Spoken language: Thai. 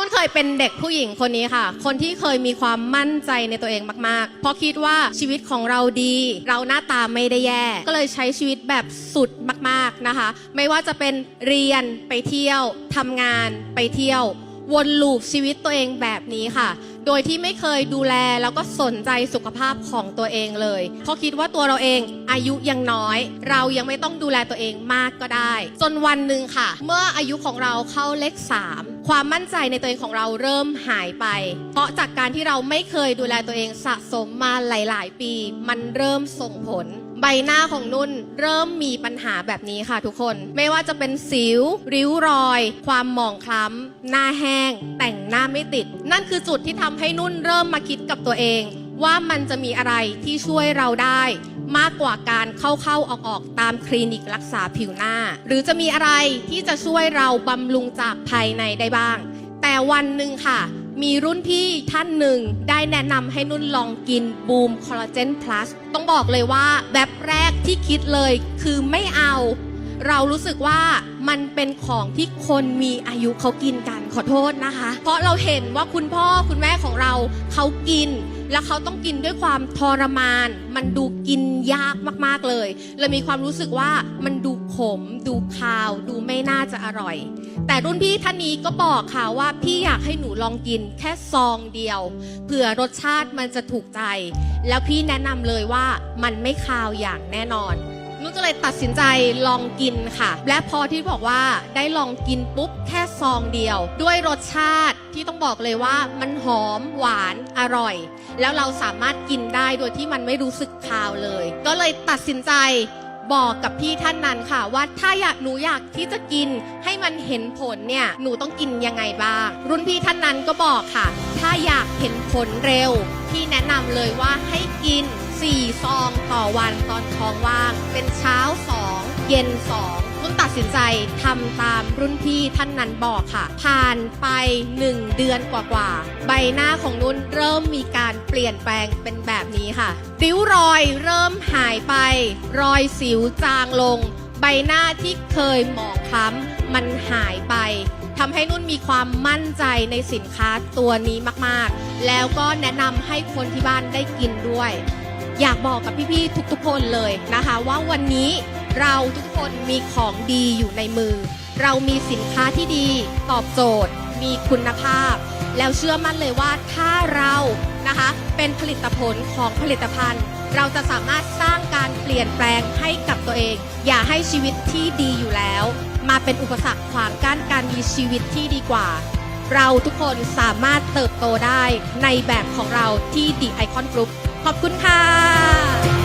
นุ่นเคยเป็นเด็กผู้หญิงคนนี้ค่ะ คนที่เคยมีความมั่นใจในตัวเองมาก ๆ เพราะคิดว่าชีวิตของเราดี เราหน้าตาไม่ได้แย่ ก็เลยใช้ชีวิตแบบสุดมาก ๆ นะคะ ไม่ว่าจะเป็นเรียนไปเที่ยวทำงานไปเที่ยว วนลูปชีวิตตัวเองแบบนี้ค่ะ โดยที่ไม่เคยดูแลแล้วก็สนใจสุขภาพของตัวเองเลย เพราะคิดว่าตัวเราเองอายุยังน้อย เรายังไม่ต้องดูแลตัวเองมากก็ได้ จนวันหนึ่งค่ะ เมื่ออายุของเราเข้าเลข3 ความมั่นใจในตัวเองของเราเริ่มหายไป เพราะจากการที่เราไม่เคยดูแลตัวเองสะสมมาหลาย ๆ ปี มันเริ่มส่งผล ใบหน้าของนุ่นเริ่มมีปัญหาแบบนี้ค่ะทุกคน ไม่ว่าจะเป็นสิว ริ้วรอย ความหมองคล้ำ หน้าแห้ง แต่งหน้าไม่ติด นั่นคือจุดที่ทำให้นุ่นเริ่มมาคิดกับตัวเอง ว่ามันจะมีอะไรที่ช่วยเราได้ มากกว่าการเข้าๆออกๆตามคลินิกรักษาผิวหน้า หรือจะมีอะไรที่จะช่วยเราบำรุงจากภายในได้บ้าง แต่วันหนึ่งค่ะ มีรุ่นพี่ท่านหนึ่งได้แนะนำให้นุ่นลองกินบูมคอลลาเจนพลัสต้องบอกเลยว่าแบบแรกที่คิดเลยคือไม่เอา เรารู้สึกว่ามันเป็นของที่คนมีอายุเขากินกันขอโทษนะคะ เพราะเราเห็นว่าคุณพ่อคุณแม่ของเราเขากิน แล้วเขาต้องกินด้วยความทรมาน มันดูกินยากมากๆเลยเลยมีความรู้สึกว่ามันดูขม ดูคาว ดูไม่น่าจะอร่อย แต่รุ่นพี่ท่านนี้ก็บอกค่ะว่าพี่อยากให้หนูลองกินแค่ซองเดียวเผื่อรสชาติมันจะถูกใจ แล้วพี่แนะนำเลยว่ามันไม่คาวอย่างแน่นอน นุ่นก็เลยตัดสินใจลองกินค่ะ และพอที่บอกว่าได้ลองกินปุ๊บแค่ซองเดียว ด้วยรสชาติที่ต้องบอกเลยว่ามันหอมหวานอร่อย แล้วเราสามารถกินได้โดยที่มันไม่รู้สึกคาวเลย ก็เลยตัดสินใจบอกกับพี่ท่านนั้นค่ะว่าถ้าอยากหนูอยากที่จะกินให้มันเห็นผลเนี่ยหนูต้องกินยังไงบ้าง รุ่นพี่ท่านนั้นก็บอกค่ะ ถ้าอยากเห็นผลเร็ว พี่แนะนำเลยว่าให้กิน 4 ซองต่อวันตอนท้องว่าง เป็นเช้า 2 เย็น 2 นุ่นตัดสินใจทำตามรุ่นพี่ท่านนั้นบอกค่ะ ผ่านไป 1 เดือนกว่าๆ ใบหน้าของนุ่นเริ่มมีการเปลี่ยนแปลงเป็นแบบนี้ค่ะริ้วรอยเริ่มหายไป รอยสิวจางลง ใบหน้าที่เคยหมองคล้ำมันหายไปทำให้นุ่นมีความมั่นใจในสินค้าตัวนี้มาก ๆ แล้วก็แนะนำให้คนที่บ้านได้กินด้วย อยากบอกกับพี่ๆทุกๆคนเลยนะคะ ว่าวันนี้เราทุกคนมีของดีอยู่ในมือ เรามีสินค้าที่ดีตอบโจทย์ มีคุณภาพ แล้วเชื่อมั่นเลยว่าถ้าเรานะคะเป็นผลิตผลของผลิตภัณฑ์ เราจะสามารถสร้างการเปลี่ยนแปลงให้กับตัวเอง อย่าให้ชีวิตที่ดีอยู่แล้ว มาเป็นอุปสรรคขวางกั้นการมีชีวิตที่ดีกว่า เราทุกคนสามารถเติบโตได้ในแบบของเราที่ The Icon Group ขอบคุณค่ะ